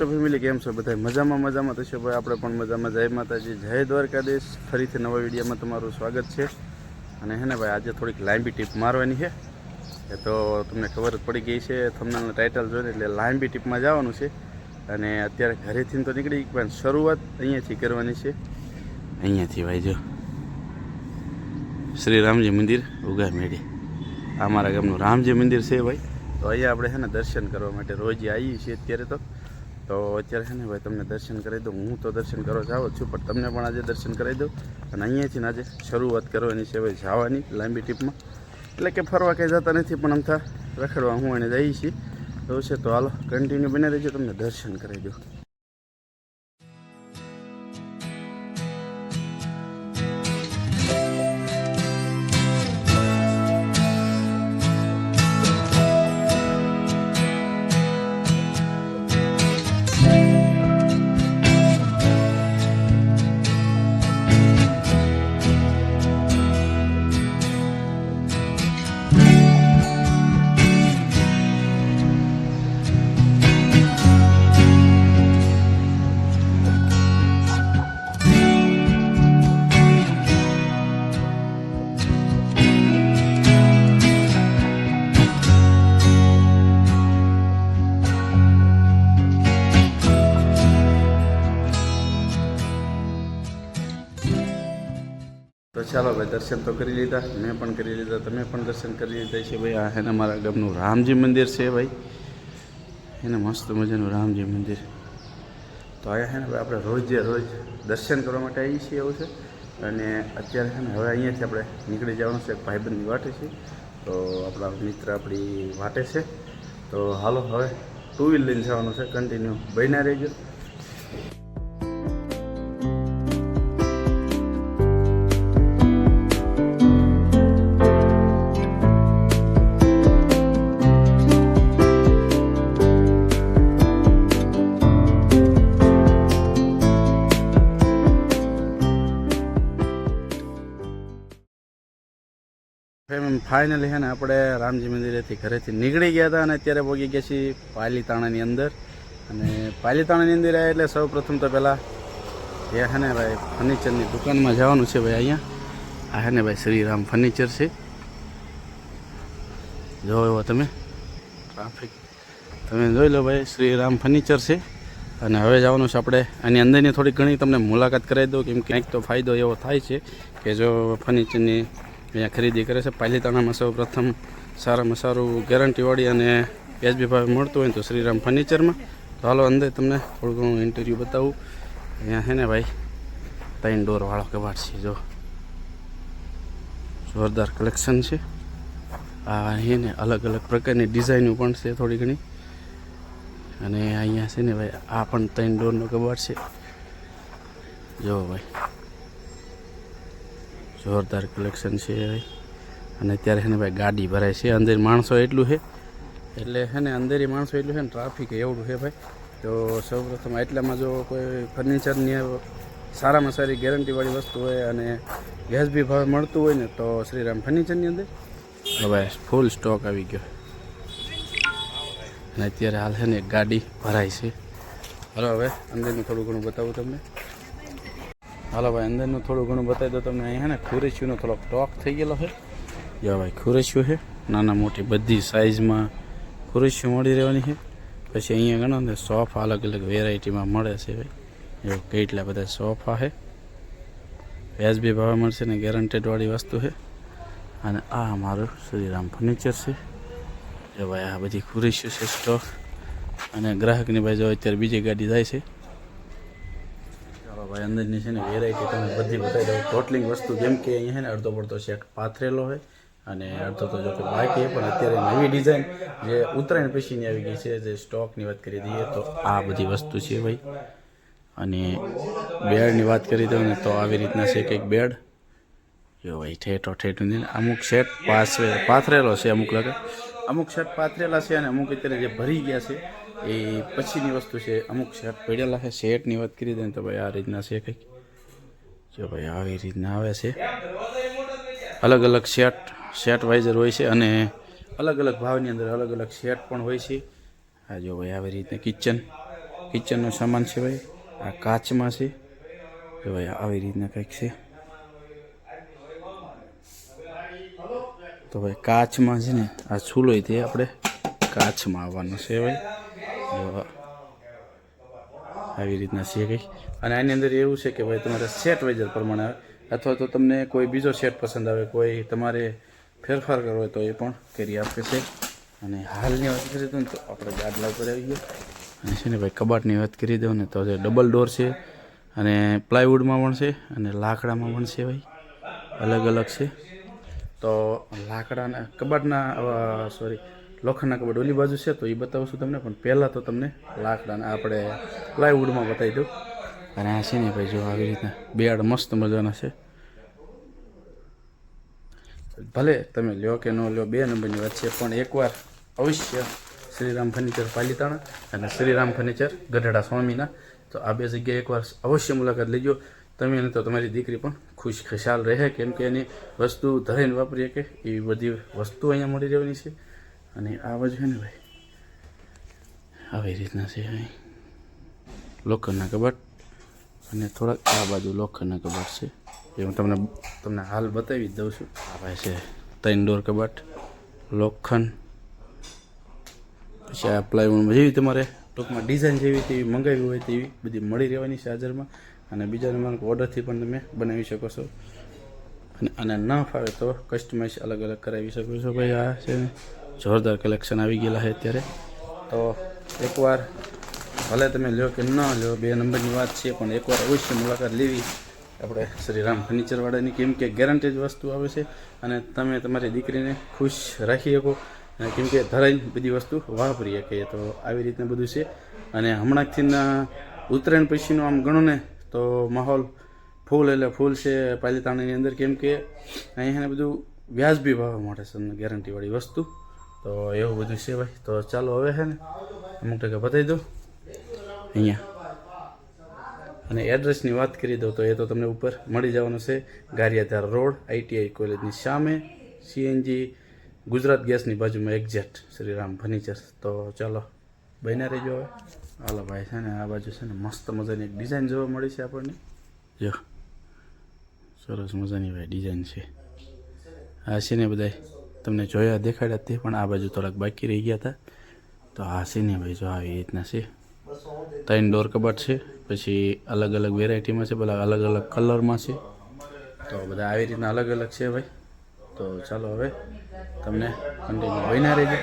YouTube family કેમ છો બધા મજામાં મજામાં થશે ભાઈ, આપણે પણ મજામાં. જય માતાજી, જય દ્વારકાધીશ. ફરીથી નવા વિડીયોમાં તમારું સ્વાગત છે. અને હે ને ભાઈ, આજે થોડીક લાંબી ટીપ મારવાની છે. એ તો તમને ખબર જ પડી ગઈ છે તમને ટાઇટલ જોઈને, એટલે લાંબી ટીપમાં જવાનું છે. અને અત્યારે ઘરેથી તો નીકળી પણ શરૂઆત અહીંયાથી કરવાની છે. અહીંયાથી ભાઈ, જો. શ્રી રામજી મંદિર ઉગા મેળી. આ મારા ગામનું રામજી મંદિર છે ભાઈ. તો અહીંયા આપણે છે ને દર્શન કરવા માટે રોજ આવીએ છીએ અત્યારે તો. તો અત્યારે છે ને ભાઈ તમને દર્શન કરાવી દઉં. હું તો દર્શન કરવા જાઉં છું, પણ તમને પણ આજે દર્શન કરાવી દઉં. અને અહીંયાથી આજે શરૂઆત કરવાની છે ભાઈ જવાની લાંબી ટ્રીપમાં. એટલે કે ફરવા કંઈ જતા નથી, પણ અમથા રખડવા હું એને જઈએ છીએ. એવું છે તો હાલો કન્ટિન્યુ બની રહેજો, તમને દર્શન કરાવી દઉં. ચાલો ભાઈ, દર્શન તો કરી લીધા, મેં પણ કરી લીધા, તમે પણ દર્શન કરી લીધા છે ભાઈ. આ એને મારા ગામનું રામજી મંદિર છે ભાઈ. એને મસ્ત મજાનું રામજી મંદિર. તો અહીંયા છે ને ભાઈ, આપણે રોજે રોજ દર્શન કરવા માટે આવીએ છીએ એવું છે. અને અત્યારે છે ને હવે અહીંયાથી આપણે નીકળી જવાનું છે ભાઈબંધની વાટે છે. તો આપણા મિત્ર આપણી વાટે છે. તો હાલો, હવે ટુ વ્હીલ લઈને જવાનું છે કન્ટિન્યુ બન્યા રહેજો. ફાઇનલી છે ને આપણે રામજી મંદિરેથી ઘરેથી નીકળી ગયા હતા અને અત્યારે પહોંચી ગયા છીએ પાલીતાણાની અંદર. અને પાલીતાણાની અંદર આવ્યા એટલે સૌ પ્રથમ તો પહેલાં એ છે ને ભાઈ ફર્નિચરની દુકાનમાં જવાનું છે ભાઈ અહીંયા. આ છે ને ભાઈ શ્રીરામ ફર્નિચર છે. જો એવો તમે. ટ્રાફિક તમે જોઈ લો ભાઈ, શ્રીરામ ફર્નિચર છે. અને હવે જવાનું છે આપણે, આની અંદરની થોડી ઘણી તમને મુલાકાત કરાવી દઉં, કેમ કે કંઈક તો ફાયદો એવો થાય છે કે જો ફર્નિચરની અહીંયા ખરીદી કરે છે. પાલીતાણામાં સૌ પ્રથમ સારામાં સારું ગેરંટીવાળી અને વ્યાજબી ભાવે મળતું હોય તો શ્રીરામ ફર્નિચરમાં તો હાલો અંદર તમને થોડું ઘણું ઇન્ટરવ્યૂ બતાવું. અહીંયા છે ને ભાઈ, ત્રણ ડોરવાળો કબાટ છે, જો. જોરદાર કલેક્શન છે. આ છે ને અલગ અલગ પ્રકારની ડિઝાઇનો પણ છે થોડી ઘણી. અને અહીંયા છે ને ભાઈ, આ પણ ત્રણ ડોરનો કબાટ છે. જો ભાઈ. જોરદાર કલેક્શન છે અને અત્યારે છે ને ભાઈ ગાડી ભરાય છે. અંદર માણસો એટલું છે. એટલે છે ને અંદર માણસો એટલું છે ને ટ્રાફિક એવડું છે ભાઈ. તો સૌપ્રથમ એટલામાં જો કોઈ ફર્નિચરની સારામાં સારી ગેરંટીવાળી વસ્તુ હોય અને વ્યાજબી ભાવે મળતું હોય ને તો શ્રીરામ ફર્નિચરની અંદર. હવે ફૂલ સ્ટોક આવી ગયો. અને અત્યારે હાલ છે ને ગાડી ભરાય છે. હલો હવે અંદરનું થોડું ઘણું બતાવું તમને. હાલો ભાઈ, અંદરનું થોડું ઘણું બતાવી દો તમને. અહીંયા ને ખુરેશીનો થોડોક ટોક થઈ ગયેલો છે. જો ભાઈ, ખુરેશીઓ છે. નાના મોટી બધી સાઇઝમાં ખુરેશીઓ મળી રહેવાની છે. પછી અહીંયા ગણો ને સોફા અલગ અલગ વેરાયટીમાં મળે છે ભાઈ. જો કેટલા બધા સોફા છે. વ્યાજબી ભાવે મળશે ને ગેરંટેડવાળી વસ્તુ છે. અને આ મારું શ્રીરામ ફર્નિચર છે. જો ભાઈ, આ બધી ખુરેશીઓ છે સ્ટોક અને ગ્રાહકની ભાઈ અત્યારે બીજી ગાડી જાય છે. ભાઈ, અંદરની છે ને વેરાયટી તમે બધી બતાવી દઉં. ટોટલિંગ વસ્તુ જેમ કે અહીંયા છે ને અડધો પડતો શેટ પાથરેલો હોય અને અડધો તો જો કે બાકી પણ અત્યારે નવી ડિઝાઇન જે ઉત્તરાયણ પછીની આવી ગઈ છે, જે સ્ટોકની વાત કરી દઈએ તો આ બધી વસ્તુ છે ભાઈ. અને બેડની વાત કરી દઉં ને તો આવી રીતના છે કંઈક બેડ જો ભાઈ, ઠેઠો ઠેઠ. અમુક શેટ પાથરે, પાથરેલો છે અમુક લગે અમુક શેટ પાથરેલા છે અને અમુક અત્યારે જે ભરી ગયા છે એ પછીની વસ્તુ છે, અમુક સેટ પડેલા છે સેટની વાત કરી ને તો ભાઈ આ રીતના છે કંઈક. જો ભાઈ આવી રીતના આવે છે. અલગ અલગ સેટ સેટ વાઇઝર હોય છે અને અલગ અલગ ભાવની અંદર અલગ અલગ શેટ પણ હોય છે. આ જો ભાઈ આવી રીતના કિચન કિચનનો સામાન છે ભાઈ. આ કાચમાં છે. જો ભાઈ આવી રીતના કંઈક છે. તો ભાઈ કાચમાં છે ને, આ છૂલો તે આપણે કાચમાં આવવાનો છે ભાઈ. જો આવી રીતના છે કંઈક. અને આની અંદર એવું છે કે ભાઈ તમારે સેટ વાઇઝર પ્રમાણે આવે. અથવા તો તમને કોઈ બીજો સેટ પસંદ આવે, કોઈ તમારે ફેરફાર કરવો હોય તો એ પણ કરી આપે છે. અને હાલની વાત કરી દઉં ને તો આપણે ગાડલા ઉપર આવી ગયા. અને છે ને ભાઈ કબાટની વાત કરી દઉં ને તો જે ડબલ ડોર છે અને પ્લાયવુડમાં પણ છે અને લાકડામાં પણ છે ભાઈ. અલગ અલગ છે. તો લાકડાના, કબાટના સોરી લોખંડના કબાટ ઓલી બાજુ છે, તો એ બતાવું છું તમને, પણ પહેલાં તો તમને લાકડાના આપણે પ્લાયવુડમાં બતાવી દઉં. અને આ છે ને ભાઈ, જો આવી રીતના બેડ મસ્ત મજાના છે. ભલે તમે લ્યો કે ન લ્યો, બે નંબરની વાત છે, પણ એકવાર અવશ્ય શ્રીરામ ફર્નિચર પાલીતાણા અને શ્રીરામ ફર્નિચર ગઢડા સ્વામીના. તો આ બે જગ્યાએ એકવાર અવશ્ય મુલાકાત લેજો. તમે અને તો તમારી દીકરી પણ ખુશ ખુશાલ રહે, કેમ કે એની વસ્તુ ધરાઈને વાપરી શકે એવી બધી વસ્તુ અહીંયા મળી રહેવાની છે. અને આ બાજુ છે ને ભાઈ. આવી રીતના છે લોખંડના કબાટ અને થોડાક આ બાજુ લોખંડના કબાટ છે. એ હું તમને તમને હાલ બતાવી દઉં છું. આ ભાઈ છે ત્રણ ડોર કબાટ, લોખંડ, પછી આ પ્લાયવુડમાં જેવી તમારે ટૂંકમાં ડિઝાઇન જેવી તેવી મંગાવી હોય તેવી બધી મળી રહેવાની છે હાજરમાં. અને બીજા નંબર ઓર્ડરથી પણ તમે બનાવી શકો છો. અને આને ના ફાવે તો કસ્ટમાઇઝ અલગ અલગ કરાવી શકો છો. ભાઈ આ છે જોરદાર કલેક્શન આવી ગયેલા છે અત્યારે. તો એકવાર ભલે તમે લ્યો કે ન લ્યો, બે નંબરની વાત છે, પણ એકવાર અવશ્ય મુલાકાત લેવી. આપણે શ્રીરામ ફર્નિચરવાળાની કેમ કે ગેરંટેજ વસ્તુ આવે છે અને તમે તમારી દીકરીને ખુશ રાખી શકો. અને કેમ કે ધરાઈને બધી વસ્તુ વાપરી શકીએ. તો આવી રીતના બધું છે. અને હમણાંથી ઉત્તરાયણ પછીનું આમ ગણો ને, તો માહોલ ફૂલ એટલે ફૂલ છે. પાલીતાણાની અંદર કેમ કે અહીંયા બધું વ્યાજબી ભાવ મળે છે તમને ગેરંટીવાળી વસ્તુ. તો એવું બધું છે ભાઈ. તો ચાલો હવે છે ને, અમુક ટકા બતાવી દો અહીંયા. અને એડ્રેસની વાત કરી દઉં તો એ તો તમને ઉપર મળી જવાનું છે. ગારિયાધાર રોડ આઈટીઆઈ કોલેજની સામે સીએનજી ગુજરાત ગેસની બાજુમાં એક્ઝેક્ટ શ્રીરામ ફર્નિચર. તો ચાલો, બન્યા રહેજો હવે. હાલો ભાઈ, છે ને આ બાજુ છે ને મસ્ત મજાની એક ડિઝાઇન જોવા મળી છે આપણને. જો, સરસ મજાની ભાઈ ડિઝાઇન છે. આ છે ને બધાય તમને જોયા દેખાડ્યા તે પણ આ બાજુ થોડાક બાકી રહી ગયા હતા તો આ છે ને ભાઈ જો આવી રીતના છે. ત્રણ ડોર કબાટ છે, પછી અલગ અલગ વેરાયટીમાં છે બધા અલગ અલગ કલરમાં છે. તો બધા આવી રીતના અલગ અલગ છે ભાઈ. તો ચાલો હવે તમને કન્ટિન્યુ બન્યા રહેજો.